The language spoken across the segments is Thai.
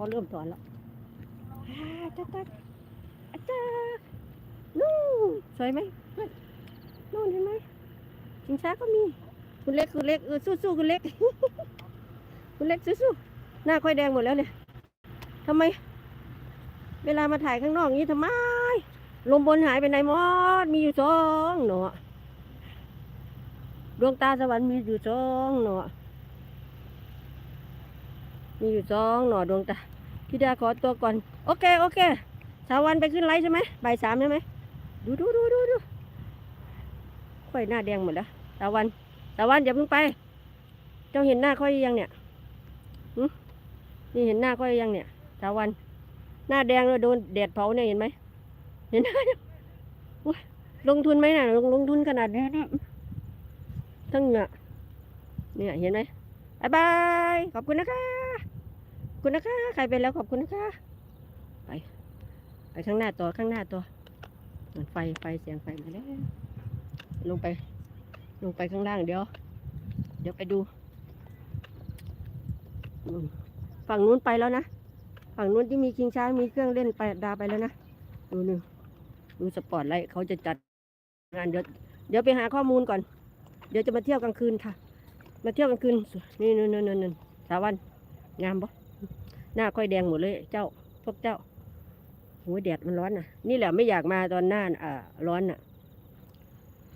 เขาเริ่มสอนแล้วอ่าจ้าจ้าอาจารย์นู่นสวยไหมนู่นเห็นไหมชิงช้าก็มี คุณเล็กคุณเล็กเออสู้ๆคุณเล็ก คุณเล็กสู้ๆหน้าค่อยแดงหมดแล้วเนี่ยทำไม เวลามาถ่ายข้างนอกอย่างนี้ทำไม ลมบนหายไปไหนหมดมีอยู่สองหนอดวงตาสวรรค์มีอยู่สองหนอ มีอยู่สองหนอดวงตาพี่ดาขอตัวก่อน โอเค โอเค สาวันไปขึ้นไลฟ์ใช่ไหมบ่ายสามใช่ไหม ดูดูดูดูดูค่อยหน้าแดงหมดแล้วสาวันสาวันอย่าเพิ่งไป เจ้าเห็นหน้าค่อยยังเนี่ยนี่เห็นหน้าค่อยยังเนี่ยสาวัน หน้าแดงเลยโดนแดดเผาเนี่ยเห็นไหม เห็นไหมอุ๊ยลงทุนไหมน่ะ ลงลงทุนขนาดนี้ทั้งเนี่ยเนี่ยเห็นไหมบายบาย ขอบคุณนะคะ คุณนะคะ ใครเป็นแล้วขอบคุณนะคะ ไปไปข้างหน้าตัวข้างหน้าตัวเหมือนไฟไฟเสียงไฟมาแล้วลงไป ลงไปข้างล่างเดี๋ยว เดี๋ยวไปดู ฝั่งนู้นไปแล้วนะฝั่งนู้นที่มีชิงช้ามีเครื่องเล่นไปดาไปแล้วนะดูหนึ่งดูสปอร์ตไลท์เขาจะจัดงานเดี๋ยวเดี๋ยวไปหาข้อมูลก่อน เดี๋ยวจะมาเที่ยวกลางคืนค่ะ มาเที่ยวกลางคืนนี่นู่นนู่นนู่นสาวันงามปะ หน้าค่อยแดงหมดเลย เจ้า พวกเจ้าโอ้ยแดดมันร้อนน่ะ นี่แหละไม่อยากมาตอนหน้าอ่าร้อนน่ะ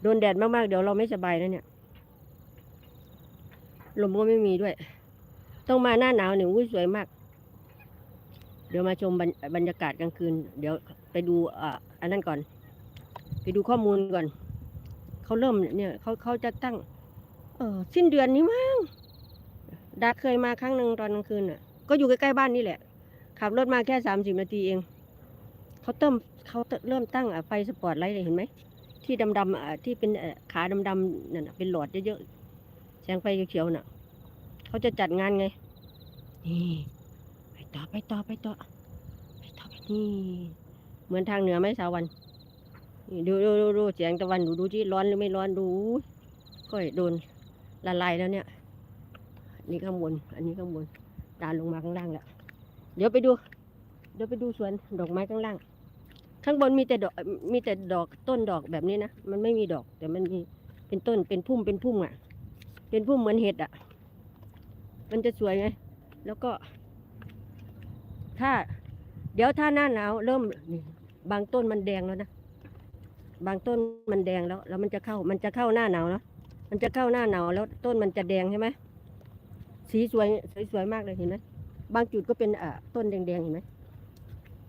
โดนแดดมากๆ เดี๋ยวเราไม่สบายนะเนี่ย ลมก็ไม่มีด้วย ต้องมาหน้าหนาวเนี่ยอุ้ยสวยมาก เดี๋ยวมาชมบรรบรยากาศกลางคืน เดี๋ยวไปดูอ่าอันนั้นก่อน ไปดูข้อมูลก่อน เขาเริ่มเนี่ยเขาเขาจะตั้ง เออสิ้นเดือนนี้มั้งดาเคยมาครั้งหนึ่งตอนกลางคืนอะ ก็อยู่ใกล้ๆบ้านนี่แหละ ขับรถมาแค่สามสิบนาทีเองเขาเติมเขาเริ่มตั้งไฟสปอร์ตไลท์เลยเห็นไหมที่ดำๆที่เป็นขาดำๆนั่นเป็นหลอดเยอะๆแสงไฟเขียวๆน่ะเขาจะจัดงานไงนี่ไปต่อไปต่อไปต่อไปต่อไปนี่เหมือนทางเหนือไหมสาวันดูดูดูดูแสงตะวันดูดูที่ร้อนหรือไม่ร้อนดูค่อยโดนละลายแล้วเนี่ยนี่ข้างบน อันนี้ข้างบนานลงมาข้างล่างแล้ว เดี๋ยวไปดู เดี๋ยวไปดูสวนดอกไม้ข้างล่าง ข้างบนมีแต่ดอกมีแต่ดอกต้นดอกแบบนี้นะ มันไม่มีดอก แต่มันมีเป็นต้นเป็นพุ่มเป็นพุ่มอะ เป็นพุ่มเหมือนเห็ดอะ มันจะสวยไง แล้วก็ ถ้า เดี๋ยวถ้าหน้าหนาวเริ่มบางต้นมันแดงแล้วนะ บางต้นมันแดงแล้ว แล้วมันจะเข้า มันจะเข้าหน้าหนาวแล้ว มันจะเข้าหน้าหนาวแล้วต้นมันจะแดงใช่ไหม สีสวยสวยๆมากเลยเห็นไหมบางจุดก็เป็นอ่าต้นแดงๆเห็นไหม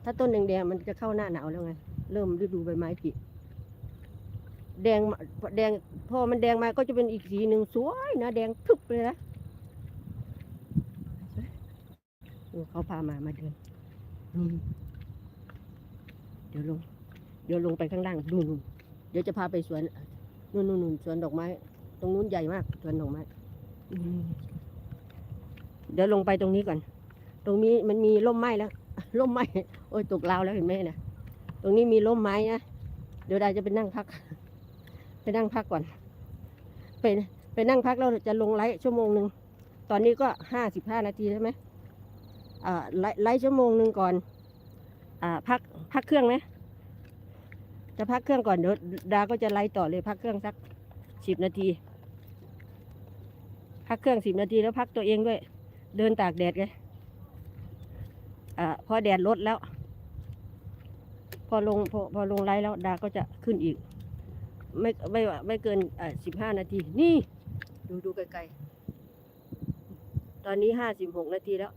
ถ้าต้นแดงๆมันจะเข้าหน้าหนาวแล้วไง เริ่มฤดูใบไม้ผลิแดงมาแดงพอมันแดงมาก็จะเป็นอีกสีหนึ่งสวยนะแดงพึบเลยนะเขาพามามาเดินเดี๋ยวลง เดี๋ยวลงไปข้างล่างนู่นนู่นเดี๋ยวจะพาไปสวนนู่นนู่นสวนดอกไม้ ตรงนู้นใหญ่มากสวนดอกไม้ เดี๋ยวลงไปตรงนี้ก่อน ตรงนี้มันมีร่มไม้แล้ว ร่มไม้โอ้ยตกราวแล้วเห็นไหมนะตรงนี้มีร่มไม้นะเดี๋ยวดาจะไปนั่งพัก ไปนั่งพักก่อน ไปไปนั่งพักเราจะลงไลฟ์ชั่วโมงหนึ่งตอนนี้ก็ห้าสิบห้านาทีใช่ไหมอ่าไลฟ์ไลชั่วโมงหนึ่งก่อน อ่าพักพักเครื่องไหมจะพักเครื่องก่อนเดี๋ยวดาก็จะไลฟ์ต่อเลยพักเครื่องสักสิบนาทีพักเครื่องสิบนาทีแล้วพักตัวเองด้วย เดินตากแดดไงอ่าพอแดดลดแล้ว พอลงพอพอลงไลฟ์แล้วดาก็จะขึ้นอีก ไม่ไม่ไม่เกินอ่าสิบห้านาที นี่ ดูดูไกลๆ ตอนนี้ห้าสิบหกนาทีแล้ว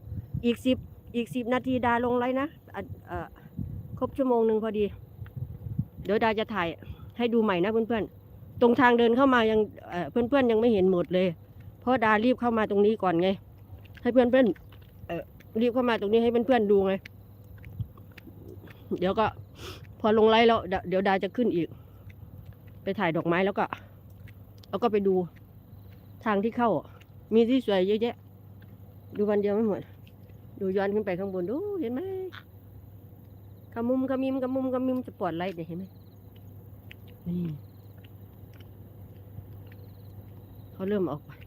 อีกสิบอีกสิบนาทีดาลงไลฟ์นะอ่าครบชั่วโมงหนึ่งพอดี เดี๋ยวดาจะถ่ายให้ดูใหม่นะเพื่อนๆ ตรงทางเดินเข้ามายังเอ่อเพื่อนๆยังไม่เห็นหมดเลย เพราะดารีบเข้ามาตรงนี้ก่อนไง ให้เพื่อนๆเอ่อรีบเข้ามาตรงนี้ให้เพื่อนๆดูไง เดี๋ยวก็ พอลงไลฟ์แล้วเดี๋ยวเดี๋ยวดาจะขึ้นอีก ไปถ่ายดอกไม้แล้วก็ แล้วก็ไปดูทางที่เข้า มีที่สวยเยอะแยะ ดูวันเดียวไม่หมด ดูย้อนขึ้นไปข้างบนดูเห็นไหมขมุมขมิมขมุมขมิมสปอร์ตไลท์เนี่ยเห็นไหมนี่เขาเริ่มออก